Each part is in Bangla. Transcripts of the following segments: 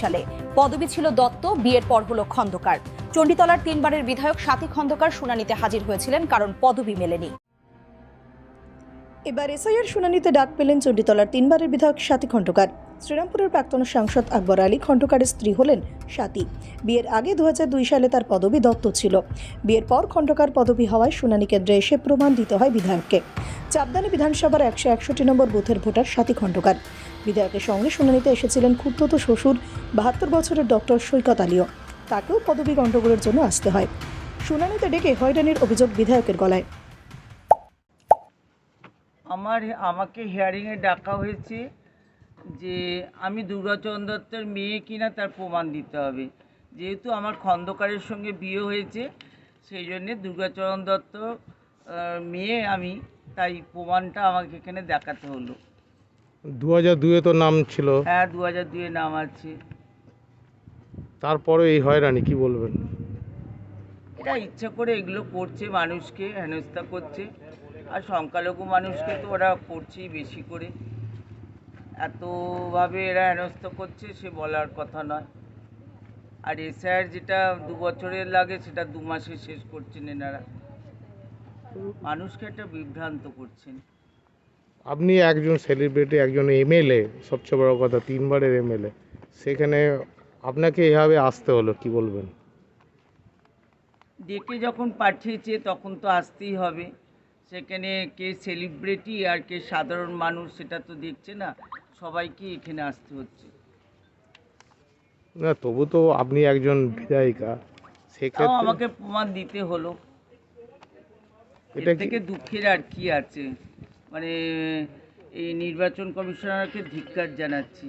সালে। পদবি ছিল দত্ত, বিয়ের পর হলো খন্দকার। চণ্ডীতলার তিনবারের বিধায়ক সাথী খন্দকার শুনানিতে হাজির হয়েছিলেন, কারণ পদবি মেলেনি। এবার এসআইয়ের শুনানিতে ডাক পেলেন চণ্ডীতলার তিনবারের বিধায়ক সাথী খণ্ডকার শ্রীরামপুরের প্রাক্তন সাংসদ আকবর আলী খণ্ডকারের স্ত্রী হলেন সাথী। বিয়ের আগে দু হাজার দুই সালে তার পদবি দত্ত ছিল। বিয়ের পর খণ্ডকার পদবি হওয়ায় শুনানি কেন্দ্রে এসে প্রমাণ দিতে হয় বিধায়ককে। চাপদানি বিধানসভার একশো একষট্টি নম্বর বুথের ভোটার সাথী খণ্ডকার বিধায়কের সঙ্গে শুনানিতে এসেছিলেন খুদ্দত শ্বশুর, বাহাত্তর বছরের ডক্টর সৈকত আলীও। তাকেও পদবি গণ্ডগোলের জন্য আসতে হয়। শুনানিতে ডেকে হয়রানির অভিযোগ বিধায়কের গলায়। আমার আমাকে হিয়ারিংয়ে ডাকা হয়েছে যে আমি দুর্গাচরণ দত্তের মেয়ে কিনা তার প্রমাণ দিতে হবে। যেহেতু আমার খন্দকারের সঙ্গে বিয়ে হয়েছে, সেই জন্যে দুর্গাচরণ দত্ত মেয়ে আমি, তাই প্রমাণটা আমাকে এখানে দেখাতে হলো। দু হাজার দুয়ে তো নাম ছিল। হ্যাঁ দু হাজার দুয়ে নাম আছে। তারপরে এই হয়রানি কি বলবেন? এটা ইচ্ছা করে এগুলো করছে মানুষকে হেনস্থা করছে। আর সংখ্যালঘু মানুষকে তো ওরা করছেই বেশি করে। এতভাবে এরা হেনস্থা করছে সে বলার কথা নয়। আর এসআইআর যেটা দু বছরের লাগে সেটা দু মাসে শেষ করছেন এনারা। মানুষকে একটা বিভ্রান্ত করছেন। আপনি একজন সেলিব্রিটি একজন এমএলএ সবচেয়ে বড় কথা তিনবারের এমএলএ সেখানে আপনাকে এভাবে আসতে হলো কি বলবেন? ডেকে যখন পাঠিয়েছে তখন তো আসতেই হবে। সেখানে কে সেলিব্রিটি আর কে সাধারণ মানুষ সেটা তো দেখছে না সবাইকে এখানে আসতে হচ্ছে। না তবু তো আপনি একজন বিধায়িকা তাও সেক্ষেত্রে আমাকে প্রমাণ দিতে হলো। এটা এর কি- থেকে দুঃখের আর কি আছে? মানে এই নির্বাচন কমিশনারকে ধিক্কার জানাচ্ছি।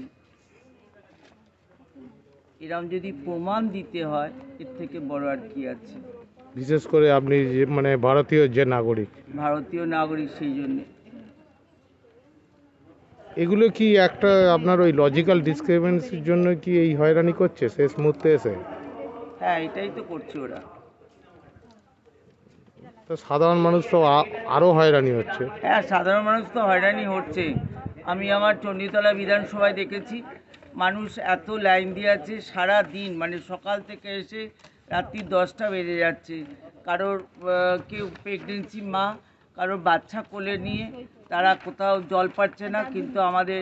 এরম যদি প্রমাণ দিতে হয় এর থেকে বড় আর কি আছে। বিশেষ করে আপনি যে মানে ভারতীয় যে নাগরিক। ভারতীয় নাগরিক সেই জন্যে। এগুলো কি একটা আপনার ওই লজিক্যাল ডিসক্রিপেন্সির জন্য কি এই হয়রানি করছে শেষ মুহূর্তে এসে? হ্যাঁ এটাই তো করছে ওরা। সাধারণ মানুষ তো আরও হয়রানি হচ্ছে। হ্যাঁ সাধারণ মানুষ তো হয়রানি হচ্ছে। আমি আমার চণ্ডীতলা বিধানসভায় দেখেছি, মানুষ এত লাইন দিয়ে আছে, সারা দিন মানে সকাল থেকে এসে রাত্রি দশটা বেজে যাচ্ছে। কারোর কেউ প্রেগনেন্সি মা, কারোর বাচ্চা কোলে নিয়ে তারা কোথাও জল পাচ্ছে না, কিন্তু আমাদের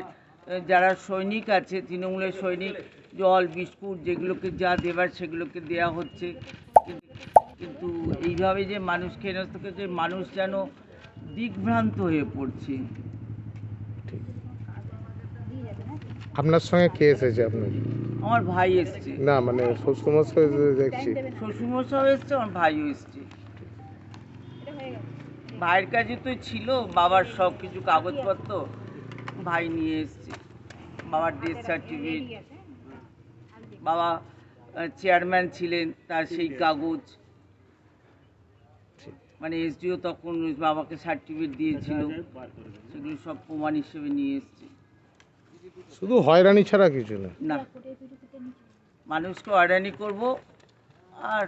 যারা সৈনিক আছে, তৃণমূলের সৈনিক, জল, বিস্কুট যেগুলোকে যা দেবার সেগুলোকে দেয়া হচ্ছে। কিন্তু- এইভাবে যে মানুষকে হেনস্থ করছে মানুষ যেন দিগ্ভ্রান্ত হয়ে পড়ছে। আপনার সঙ্গে কে এসেছে আপনার? আমার ভাই এসছে। না মানে শ্বশুরমশাই এসে দেখছি। শ্বশুরমশাও এসছে আমার ভাইও এসছে। ভাইয়ের কাছে তো ছিল বাবার সব কিছু কাগজপত্র ভাই নিয়ে এসছে। বাবার ডেথ সার্টিফিকেট বাবা চেয়ারম্যান ছিলেন তার সেই কাগজ। মানে এসডিও তখন বাবাকে সার্টিফিকেট দিয়েছিল। সেগুলো সব প্রমাণ হিসেবে নিয়ে এসছে। শুধু হয়রানি ছাড়া কিছু না না। মানুষকে হয়রানি করব আর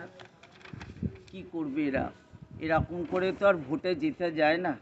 কি করবে এরা? এরকম করে তো আর ভোটে যেতে যায় না।